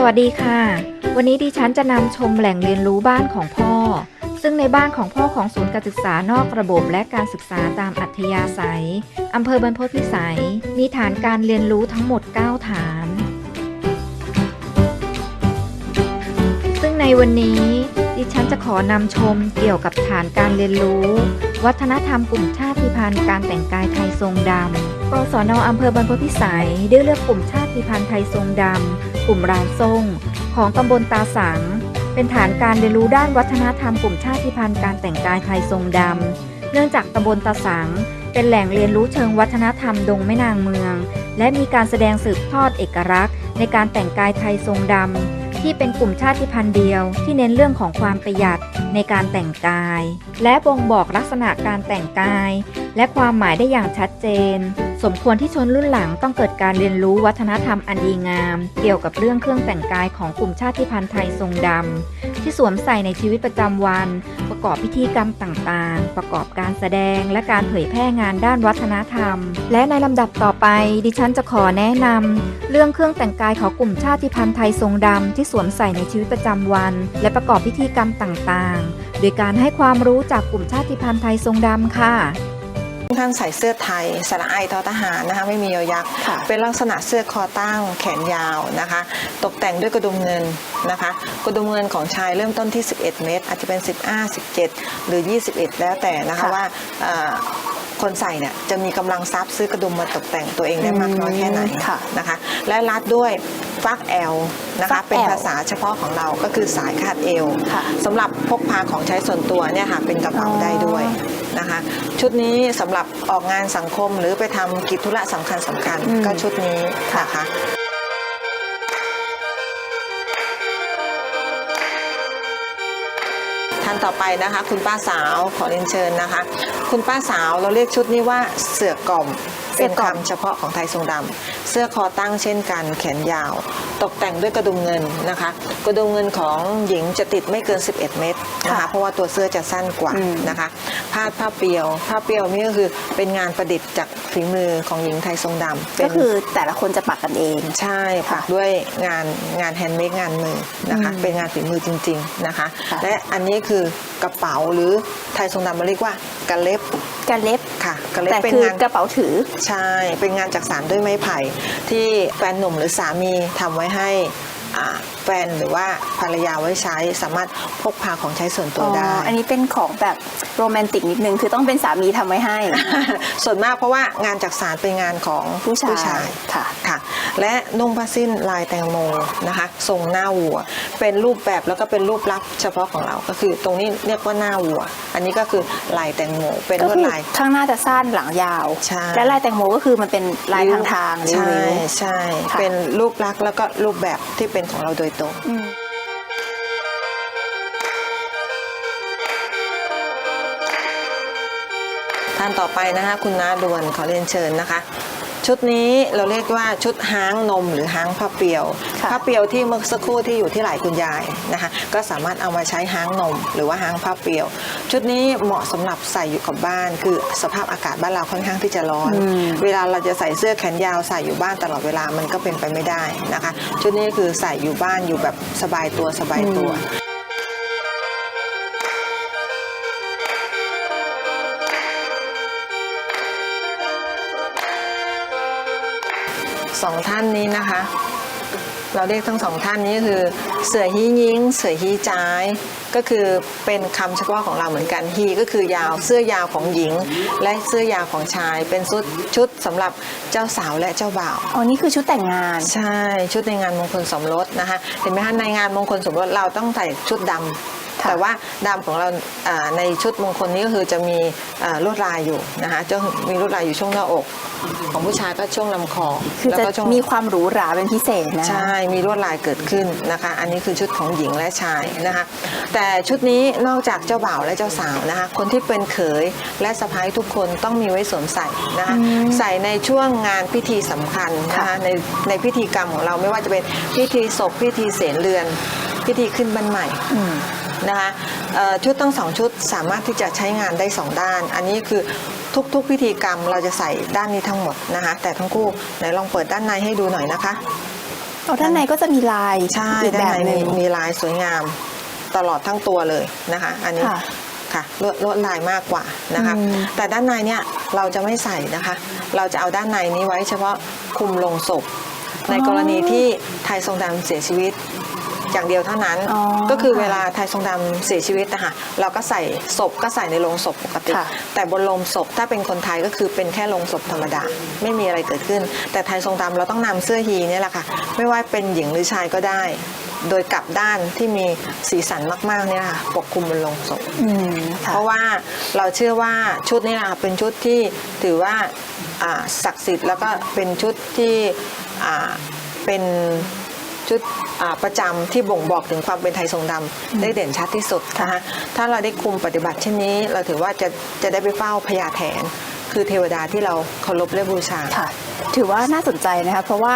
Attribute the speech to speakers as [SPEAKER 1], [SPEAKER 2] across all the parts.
[SPEAKER 1] สวัสดีค่ะ วันนี้ดิฉันจะนำชมแหล่งเรียนรู้บ้านของพ่อ ซึ่งในบ้านของพ่อของศูนย์การศึกษานอกระบบและการศึกษาตามอัธยาศัยอำเภอบรรพตพิสัย มีฐานการเรียนรู้ทั้งหมด 9 ฐาน ซึ่งในวันนี้ดิฉันจะขอนำชมเกี่ยวกับฐานการเรียนรู้ วัฒนธรรมกลุ่มชาติพันธุ์การแต่งกายไทยทรงดำกศนอำเภอบรรพตพิสัยได้เลือกกลุ่มชาติพันธุ์ไทยทรงดำ กลุ่มรานทรงของตำบลตาสัง เป็นฐานการเรียนรู้ด้านวัฒนธรรมกลุ่มชาติพันธุ์การแต่งกายไทยทรงดำ เนื่องจากตำบลตาสัง เป็นแหล่งเรียนรู้เชิงวัฒนธรรมดงแม่นางเมือง และมีการแสดงสืบทอดเอกลักษณ์ ในการแต่งกายไทยทรงดำ ที่เป็นกลุ่มชาติพันธุ์เดียว ที่เน้นเรื่องของความประหยัดในการแต่งกาย และบ่งบอกลักษณะการแต่งกาย และความหมายได้อย่างชัดเจน สมควรที่ชนรุ่นหลังต้องเกิดการเรียนรู้วัฒนธรรมอันดีงาม เกี่ยวกับเรื่องเครื่องแต่งกายของกลุ่มชาติพันธุ์ไทยทรงดำ ที่สวมใส่ในชีวิตประจำวัน ประกอบพิธีกรรมต่างๆ ประกอบการแสดงและการเผยแพร่งานด้านวัฒนธรรม และในลำดับต่อไป ดิฉันจะขอแนะนำเรื่องเครื่องแต่งกายของกลุ่มชาติพันธุ์ไทยทรงดำที่สวมใส่ในชีวิตประจำวัน และประกอบพิธีกรรมต่างๆ โดยการให้ความรู้จากกลุ่มชาติพันธุ์ไทยทรงดำค่ะ
[SPEAKER 2] ท่านใส่เสื้อไทยสระไอทอทหารนะคะไม่มียอยักษ์
[SPEAKER 3] ค่ะ
[SPEAKER 2] เป็นลักษณะเสื้อคอตั้งแขนยาวนะคะ ตกแต่งด้วยกระดุมเงินนะคะ กระดุมเงินของชายเริ่มต้นที่ 11 เมตร อาจจะเป็น 15 17 หรือ 21 แล้วแต่นะคะ
[SPEAKER 3] ค่ะ
[SPEAKER 2] ว่าเอ่อคนใส่เนี่ยจะมีกำลังทรัพย์ซื้อกระดุมมาตกแต่งตัวเองได้มากน้อยแค่ไหน
[SPEAKER 3] ค่ะ
[SPEAKER 2] นะคะ และรัดด้วย ฟักแอลนะ
[SPEAKER 3] ฟั
[SPEAKER 2] คะ
[SPEAKER 3] ก
[SPEAKER 2] เป็น
[SPEAKER 3] แอล
[SPEAKER 2] ภาษาเฉพาะของเราก็คือสายคาดเอว
[SPEAKER 3] ค่ะ
[SPEAKER 2] สำหรับพกพาของใช้ส่วนตัวเนี่ยค่ะเป็นกระเป๋า
[SPEAKER 3] อ๋อ
[SPEAKER 2] ได้ด้วยนะคะ ชุดนี้สำหรับออกงานสังคมหรือไปทำกิจธุระสำคัญสำคัญ
[SPEAKER 3] อืม
[SPEAKER 2] ก็ชุดนี้นะคะ ท่านต่อไปนะคะ คุณป้าสาวขอเรียนเชิญนะคะ คุณป้าสาวเราเรียกชุดนี้ว่าเสือกล่อม
[SPEAKER 3] เสื
[SPEAKER 2] เป็
[SPEAKER 3] อนกล่อม
[SPEAKER 2] คำเฉพาะของไทยทรงดำเสื้อคอตั้งเช่นกันแขนยาว ตกแต่งด้วยกระดุมเงินนะคะ กระดุมเงินของหญิงจะติดไม่เกิน 11 เมตรนะคะเพราะว่าตัวเสื้อจะสั้นกว่า
[SPEAKER 3] อืม
[SPEAKER 2] นะคะผ้าผ้าเปียวผ้าเปียวนี่ก็คือเป็นงานประดิษฐ์จากฝีมือของหญิงไทยทรงดำเป็น
[SPEAKER 3] ก็คือแต่ละคนจะปักกันเอง
[SPEAKER 2] ใช่ปักด้วยงานงานแฮนด์เมดงานมือนะคะ
[SPEAKER 3] อืม
[SPEAKER 2] เป็นงานฝีมือจริง ๆนะคะ
[SPEAKER 3] ค่ะ
[SPEAKER 2] และอันนี้คือกระเป๋าหรือไทยทรงดำเราเรียกว่ากระเล็บ
[SPEAKER 3] กันเล็บ
[SPEAKER 2] ค่ะกระเล็บ
[SPEAKER 3] แต่
[SPEAKER 2] เป็น
[SPEAKER 3] คืองา
[SPEAKER 2] น
[SPEAKER 3] กระเป๋าถือ
[SPEAKER 2] ใช่ เป็นงานจากสารด้วยไม้ไผ่ ที่แฟนหนุ่มหรือสามีทำไว้ให้อ่าแฟนหรือว่าภรรยาไว้ใช้สามารถพกพาของใช้ส่วนตัวได้
[SPEAKER 3] อ๋ออันนี้เป็นของแบบโรแมนติกนิดนึง คือต้องเป็นสามีทำไว้ให้
[SPEAKER 2] ส่วนมากเพราะว่างานจากสารเป็นงานของ
[SPEAKER 3] ผู้ชายค่ะ
[SPEAKER 2] ค่ะ และนุ่งผ้าสิ้นลายแตงโมนะคะ ทรงหน้าวัว เป็นรูปแบบแล้วก็เป็นรูปลักษณ์เฉพาะของเราก็คือ ตรงนี้เรียกว่าหน้าวัว อันนี้ก็คือลายแตงโมเป็น
[SPEAKER 3] ก็
[SPEAKER 2] ลวด
[SPEAKER 3] คือ
[SPEAKER 2] ลาย
[SPEAKER 3] ข้างหน้าจะสั้นหลังยาว
[SPEAKER 2] ใช่
[SPEAKER 3] และลายแตงโมก็คือมันเป็นลายทางทางๆริ้
[SPEAKER 2] ใช่
[SPEAKER 3] ว
[SPEAKER 2] ใช่
[SPEAKER 3] ค่ะ
[SPEAKER 2] เป็นรูปลักษณ์แล้วก็รูปแบบที่เป็นของเราโดยตรง
[SPEAKER 3] ๆอืม
[SPEAKER 2] ท่านต่อไปนะคะคุณน้าดวนขอเรียนเชิญนะคะ ชุดนี้เราเรียกว่าชุดห้างนมหรือห้างผ้าเปียว
[SPEAKER 3] ค่ะ
[SPEAKER 2] ผ้าเปียวที่เมื่อสักครู่ที่อยู่ที่ไหล่คุณยายนะคะก็สามารถเอามาใช้ห้างนม หรือว่าห้างผ้าเปียว ชุดนี้เหมาะสำหรับใส่อยู่กับบ้าน คือสภาพอากาศบ้านเราค่อนข้างที่จะร้อน
[SPEAKER 3] อืม
[SPEAKER 2] เวลาเราจะใส่เสื้อแขนยาวใส่อยู่บ้านตลอดเวลามันก็เป็นไปไม่ได้นะคะ ชุดนี้คือใส่อยู่บ้านอยู่แบบสบายตัวสบายตัว สองท่านนี้นะคะ เราเรียกทั้งสองท่านนี้ก็คือ เสือฮียิงเสือฮีจ้าย ก็คือเป็นคำเฉพาะของเราเหมือนกันฮีก็คือยาวเสื้อยาวของหญิง และเสื้อยาวของชาย เป็นชุดชุดสำหรับเจ้าสาวและเจ้าบ่าว
[SPEAKER 3] อ๋อนี่คือชุดแต่งงาน
[SPEAKER 2] ใช่ชุดในงานมงคลสมรสนะคะเห็นไหมคะในงานมงคลสมรสเราต้องใส่ชุดดำ
[SPEAKER 3] ค่ะ
[SPEAKER 2] แต่ว่าดำของเราอ่าในชุดมงคลนี้ก็คือจะมีอ่าลวดลายอยู่นะคะจะมีลวดลายอยู่ช่วงหน้าอก ของผู้ชายก็ช่วงลำคอ
[SPEAKER 3] คือ
[SPEAKER 2] แล้ว
[SPEAKER 3] จะ
[SPEAKER 2] ก็ช่วง
[SPEAKER 3] มีความหรูหราเป็นพิเศษนะ
[SPEAKER 2] ใช่ มีลวดลายเกิดขึ้นนะคะ อันนี้คือชุดของหญิงและชายนะคะ แต่ชุดนี้นอกจากเจ้าบ่าวและเจ้าสาวนะคะ คนที่เป็นเขยและสะพ้ายทุกคนต้องมีไว้สวมใส่นะคะ
[SPEAKER 3] อืม
[SPEAKER 2] ใส่ในช่วงงานพิธีสำคัญนะคะ
[SPEAKER 3] ค่ะ
[SPEAKER 2] ในในพิธีกรรมของเราไม่ว่าจะเป็นพิธีศพพิธีเสนเรือน พิธีขึ้นบ้านใหม่
[SPEAKER 3] อืม
[SPEAKER 2] นะคะเอ่อชุดทั้งสองชุดสามารถที่จะใช้งานได้สองด้าน อันนี้คือทุกๆพิธีกรรมเราจะใส่ด้านนี้ทั้งหมดนะคะแต่ทั้งคู่ไหนลองเปิดด้านในให้ดูหน่อยนะคะ
[SPEAKER 3] เอาด้านในก็จะมีลาย
[SPEAKER 2] ใช่
[SPEAKER 3] อีก
[SPEAKER 2] ด้า
[SPEAKER 3] แบ
[SPEAKER 2] น
[SPEAKER 3] บ
[SPEAKER 2] ใน
[SPEAKER 3] หนึ่
[SPEAKER 2] มี
[SPEAKER 3] ง
[SPEAKER 2] มีลายสวยงามตลอดทั้งตัวเลยนะคะ อันนี้
[SPEAKER 3] ค่ะ
[SPEAKER 2] ค่ะลวดลวดลายมากกว่านะคะ
[SPEAKER 3] อืม
[SPEAKER 2] แต่ด้านในเนี่ยเราจะไม่ใส่นะคะ เราจะเอาด้านในนี้ไว้เฉพาะคลุมลงศพในกรณีที่ไทยทรงดำเสียชีวิต อย่างเดียวเท่านั้น
[SPEAKER 3] อ๋อ
[SPEAKER 2] ก็คือ
[SPEAKER 3] ค่ะ
[SPEAKER 2] เวลาไทยทรงดำเสียชีวิตนะคะเราก็ใส่ศพก็ใส่ในโลงศพปกติ
[SPEAKER 3] ค่ะ
[SPEAKER 2] แต่บนโลงศพถ้าเป็นคนไทยก็คือเป็นแค่โลงศพธรรมดา ไม่มีอะไรเกิดขึ้น แต่ไทยทรงดำเราต้องนำเสื้อฮีเนี่ยแหละค่ะ ไม่ว่าเป็นหญิงหรือชายก็ได้ โดยกลับด้านที่มีสีสันมากๆเนี่ยค่ะปกคลุมบนโลงศพ
[SPEAKER 3] อืมค่ะ
[SPEAKER 2] เพราะว่าเราเชื่อว่าชุดนี้นะคะเป็นชุดที่ถือว่าอ่าศักดิ์สิทธิ์แล้วก็เป็นชุดที่อ่าเป็น ชุดอ่าประจำที่บ่งบอกถึงความเป็นไทยทรงดำได้เด่นชัดที่สุดนะคะถ้าเราได้คุมปฏิบัติเช่นนี้ เราถือว่าจะจะได้ไปเฝ้าพญาแถน คือเทวดาที่เราเคารพและบูชา
[SPEAKER 3] ค่ะ ถือว่าน่าสนใจนะคะเพราะว่า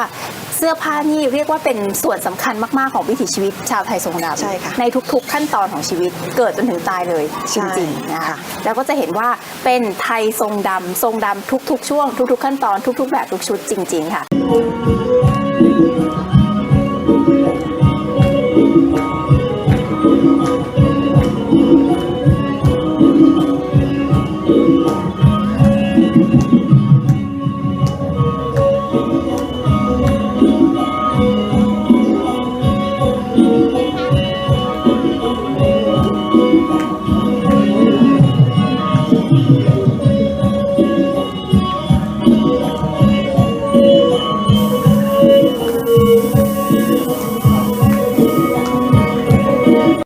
[SPEAKER 3] เสื้อผ้านี่เรียกว่าเป็นส่วนสำคัญมาก ๆ ของวิถีชีวิตชาวไทยทรงดำ
[SPEAKER 2] ใช่ค่ะ
[SPEAKER 3] ในทุก ๆ ขั้นตอนของชีวิตเกิดจนถึงตายเลยจริงๆนะคะ
[SPEAKER 2] ค่ะ
[SPEAKER 3] แล้วก็จะเห็นว่าเป็นไทยทรงดำทรงดำทุก ๆ ช่วง ทุก ๆ ขั้นตอนทุก ๆ แบบทุกชุดจริง ๆ ค่ะ